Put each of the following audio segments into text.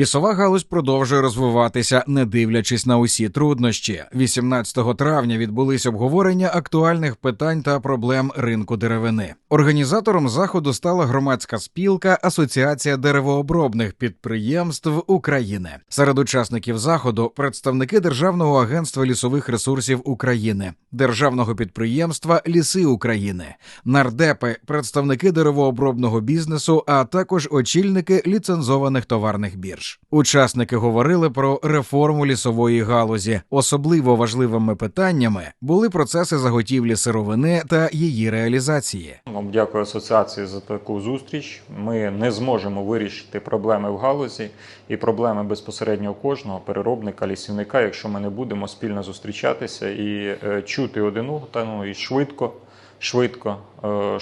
Лісова галузь продовжує розвиватися, не дивлячись на усі труднощі. 18 травня відбулись обговорення актуальних питань та проблем ринку деревини. Організатором заходу стала громадська спілка Асоціація деревообробних підприємств України. Серед учасників заходу представники Державного агентства лісових ресурсів України, державного підприємства Ліси України, нардепи, представники деревообробного бізнесу, а також очільники ліцензованих товарних бірж. Учасники говорили про реформу лісової галузі. Особливо важливими питаннями були процеси заготівлі сировини та її реалізації. Вам дякую асоціації за таку зустріч. Ми не зможемо вирішити проблеми в галузі і проблеми безпосередньо кожного переробника, лісівника, якщо ми не будемо спільно зустрічатися і е, чути один одного і швидко, швидко е,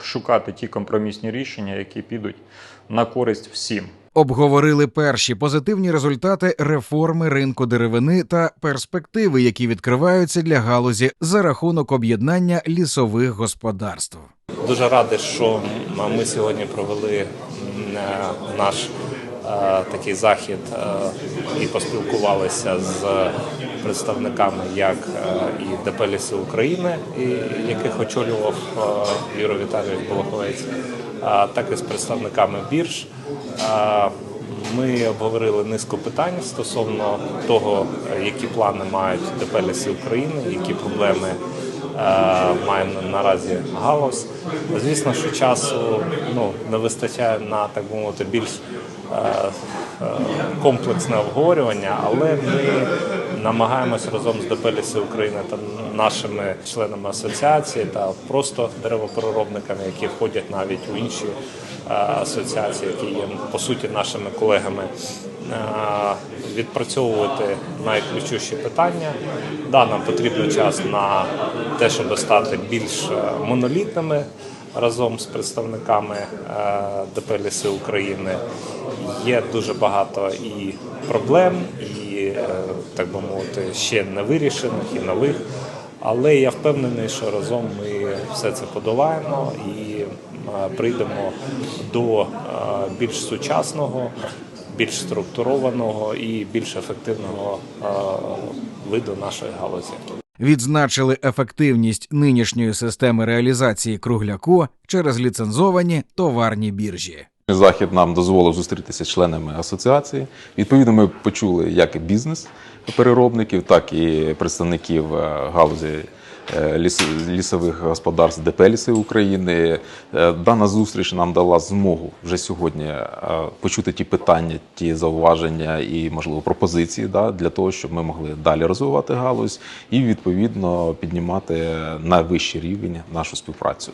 шукати ті компромісні рішення, які підуть на користь всім. Обговорили перші позитивні результати реформи ринку деревини та перспективи, які відкриваються для галузі за рахунок об'єднання лісових господарств. Дуже радий, що ми сьогодні провели е, наш такий захід е, і поспілкувалися з представниками як е, і ДП «Ліси України, яких очолював е, Юрій Віталійович Болоховець, так і з представниками бірж. Е, Ми обговорили низку питань стосовно того, е, які плани мають ДП «Ліси України, які проблеми е, має наразі галузь. Звісно, що часу ну, не вистачає на так би мовити більш е, е, комплексне обговорювання, але ми намагаємось разом з ДП України та нашими членами асоціації та просто деревопереробниками, які входять навіть у інші е, асоціації, які є по суті нашими колегами, е, відпрацьовувати найключущі питання. Да, нам потрібен час на те, щоб стати більш е, монолітними разом з представниками е, ДП «Ліси України. Є дуже багато і проблем, і е, так би мовити, ще не вирішених і нових. Але я впевнений, що разом ми все це подолаємо і е, прийдемо до е, більш сучасного, більш структурованого і більш ефективного виду нашої галузі. Відзначили ефективність нинішньої системи реалізації кругляку через ліцензовані товарні біржі. Захід нам дозволив зустрітися з членами асоціації. Відповідно, ми почули як бізнес переробників, так і представників е, галузі е, лісових господарств ДП «Ліси України. Е, Дана зустріч нам дала змогу вже сьогодні почути ті питання, ті зауваження і, можливо, пропозиції для того, щоб ми могли далі розвивати галузь і відповідно піднімати на вищий рівень нашу співпрацю.